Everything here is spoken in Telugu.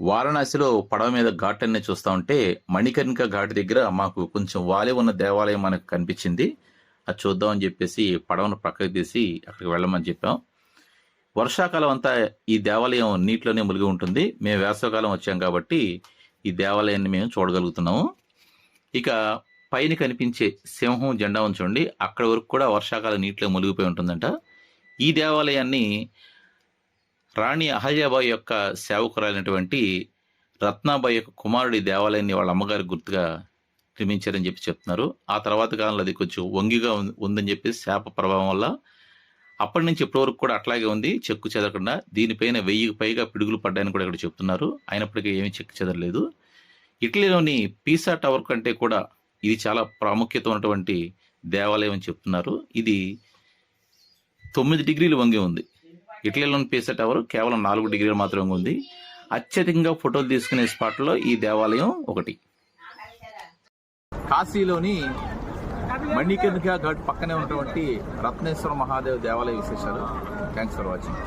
వారణాసిలో పడవ మీద ఘాట్ అన్ని చూస్తా ఉంటే మణికర్ణిక ఘాట్ దగ్గర మాకు కొంచెం వాలి ఉన్న దేవాలయం మనకు కనిపించింది. అది చూద్దామని చెప్పేసి పడవను ప్రక్కకి తీసి అక్కడికి వెళ్ళమని చెప్పాం. వర్షాకాలం అంతా ఈ దేవాలయం నీటిలోనే మునిగి ఉంటుంది. మేము వేసవకాలం వచ్చాం కాబట్టి ఈ దేవాలయాన్ని మేము చూడగలుగుతున్నాము. ఇక పైన కనిపించే సింహం జెండా ఉంచండి. అక్కడ వరకు కూడా వర్షాకాలం నీటిలో మునిగిపోయి ఉంటుందంట. ఈ దేవాలయాన్ని రాణి అహల్యాబాయి యొక్క సేవకురాలైనటువంటి రత్నాబాయి యొక్క కుమారుడి దేవాలయాన్ని వాళ్ళ అమ్మగారి గుర్తుగా నిర్మించారని చెప్పి చెప్తున్నారు. ఆ తర్వాత కాలంలో అది కొంచెం వంగిగా ఉందని చెప్పి శాప ప్రభావం వల్ల అప్పటి నుంచి ఇప్పటి వరకు కూడా అట్లాగే ఉంది. చెక్కు చెదరకుండా దీనిపైన వెయ్యికి పైగా పిడుగులు పడ్డాయని కూడా ఇక్కడ చెప్తున్నారు. అయినప్పటికీ ఏమీ చెక్కు చెదరలేదు. ఇటలీలోని పీసా టవర్ కంటే కూడా ఇది చాలా ప్రాముఖ్యత ఉన్నటువంటి దేవాలయం అని చెప్తున్నారు. ఇది తొమ్మిది డిగ్రీలు వంగి ఉంది. ఇటలీలోని పీసా టవర్ కేవలం నాలుగు డిగ్రీలు మాత్రమే ఉంది. అత్యధికంగా ఫోటోలు తీసుకునే స్పాట్లో ఈ దేవాలయం ఒకటి. కాశీలోని మణికర్ణిక ఘాట్ పక్కనే ఉన్నటువంటి రత్నేశ్వర మహాదేవ్ దేవాలయ విశేషాలు. Thanks for watching